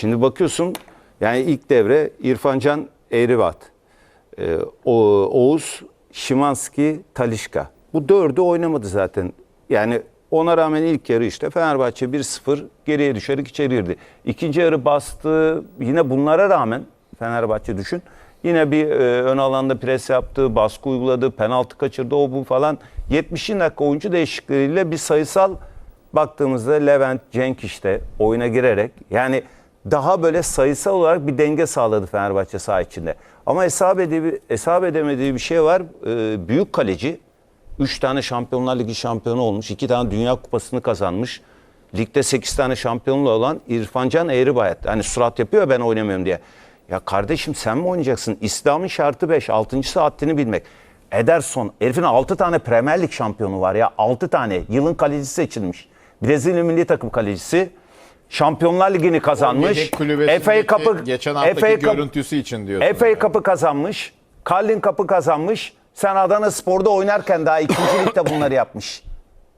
Şimdi bakıyorsun yani ilk devre İrfancan Eğribat, e, Oğuz, Şimanski, Talişka. Bu dördü oynamadı zaten. Yani ona rağmen ilk yarı işte Fenerbahçe 1-0 geriye düşerek içeri girdi. İkinci yarı bastı. Yine bunlara rağmen Fenerbahçe düşün. Yine bir e, ön alanda pres yaptı, baskı uyguladı, penaltı kaçırdı o bu falan. 70 dakika oyuncu değişiklikleriyle bir sayısal baktığımızda Levent, Cenk işte oyuna girerek yani daha böyle sayısal olarak bir denge sağladı Fenerbahçe saha içinde. Ama hesap, edebi, hesap edemediği bir şey var. Ee, büyük kaleci 3 tane Şampiyonlar Ligi şampiyonu olmuş. 2 tane Dünya Kupası'nı kazanmış. Ligde 8 tane şampiyonluğu olan İrfancan Eğribayat. Hani surat yapıyor ya ben oynamıyorum diye. Ya kardeşim sen mi oynayacaksın? İslam'ın şartı 5. 6. haddini bilmek. Ederson. Herifin 6 tane Premier Lig şampiyonu var ya. 6 tane. Yılın kalecisi seçilmiş. Brezilya milli takım kalecisi. Şampiyonlar Ligi'ni kazanmış. FA Cup'ı geçen haftaki FA görüntüsü için diyorsun. FA yani. Cup'ı kazanmış. Carling Cup'ı kazanmış. Sen Adana Spor'da oynarken daha ikinci ligde bunları yapmış.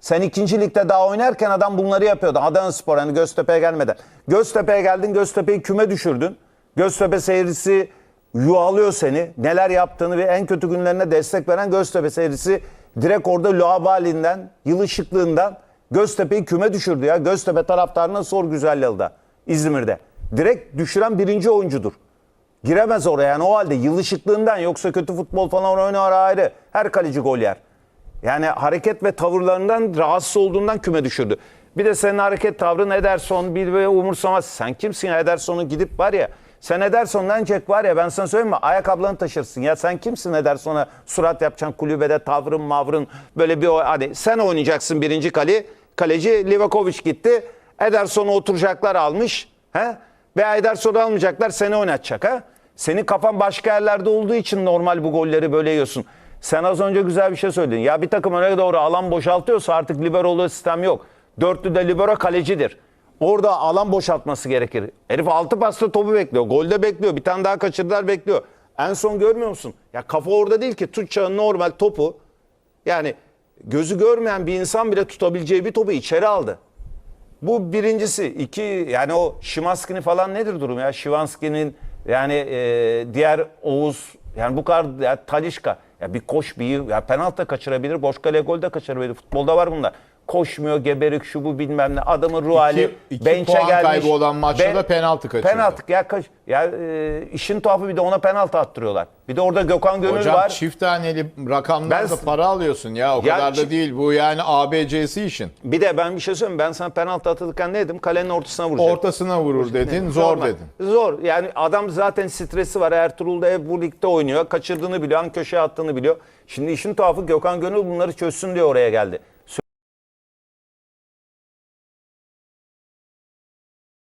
Sen ikinci ligde daha oynarken adam bunları yapıyordu. Adana Spor hani Göztepe'ye gelmeden. Göztepe'ye geldin Göztepe'yi küme düşürdün. Göztepe seyircisi yuvalıyor seni. Neler yaptığını ve en kötü günlerine destek veren Göztepe seyircisi direkt orada Loabali'nden, yıl ışıklığından Göztepe'yi küme düşürdü ya. Göztepe taraftarına sor güzel yılda İzmir'de. Direkt düşüren birinci oyuncudur. Giremez oraya yani o halde yıl ışıklığından yoksa kötü futbol falan oynar ayrı. Her kaleci gol yer. Yani hareket ve tavırlarından rahatsız olduğundan küme düşürdü. Bir de senin hareket tavrın Ederson bir ve umursamaz. Sen kimsin Ederson'u gidip var ya sen Ederson'dan çek var ya ben sana söyleyeyim mi ayakkabılarını taşırsın ya sen kimsin Ederson'a surat yapacaksın kulübede tavrın mavrın böyle bir hadi sen oynayacaksın birinci kale kaleci Livakovic gitti Ederson'u oturacaklar almış he? ve Ederson'u almayacaklar seni oynatacak ha senin kafan başka yerlerde olduğu için normal bu golleri böyle yiyorsun. Sen az önce güzel bir şey söyledin. Ya bir takım öne doğru alan boşaltıyorsa artık liberolu sistem yok. Dörtlü de libero kalecidir. Orada alan boşaltması gerekir. Herif altı pasta topu bekliyor. Golde bekliyor. Bir tane daha kaçırdılar bekliyor. En son görmüyor musun? Ya kafa orada değil ki. Tutacağın normal topu. Yani gözü görmeyen bir insan bile tutabileceği bir topu içeri aldı. Bu birincisi. iki yani o Şimanski'nin falan nedir durum ya? Şimanski'nin yani e, diğer Oğuz yani bu kadar ya Talişka ya bir koş bir ya penaltı da kaçırabilir, boş kale gol de kaçırabilir. Futbolda var bunlar. Koşmuyor, geberik şu bu bilmem ne. Adamın ruh hali iki bench'e puan gelmiş. kaybı olan maçta da penaltı kaçırdı. Penaltı ya kaç ya e, işin tuhafı bir de ona penaltı attırıyorlar. Bir de orada Gökhan Gönül Hocam var. çift taneli rakamlarda Ben- para alıyorsun ya o Ya kadar da değil. Bu yani ABC'si işin. Bir de ben bir şey söyleyeyim. Ben sana penaltı atılırken ne dedim? Kalenin ortasına vuracak. Ortasına vurur dedin, zor Normal. dedin. Zor. Yani adam zaten stresi var. Ertuğrul da hep bu ligde oynuyor. Kaçırdığını biliyor. Hangi köşeye attığını biliyor. Şimdi işin tuhafı Gökhan Gönül bunları çözsün diye oraya geldi.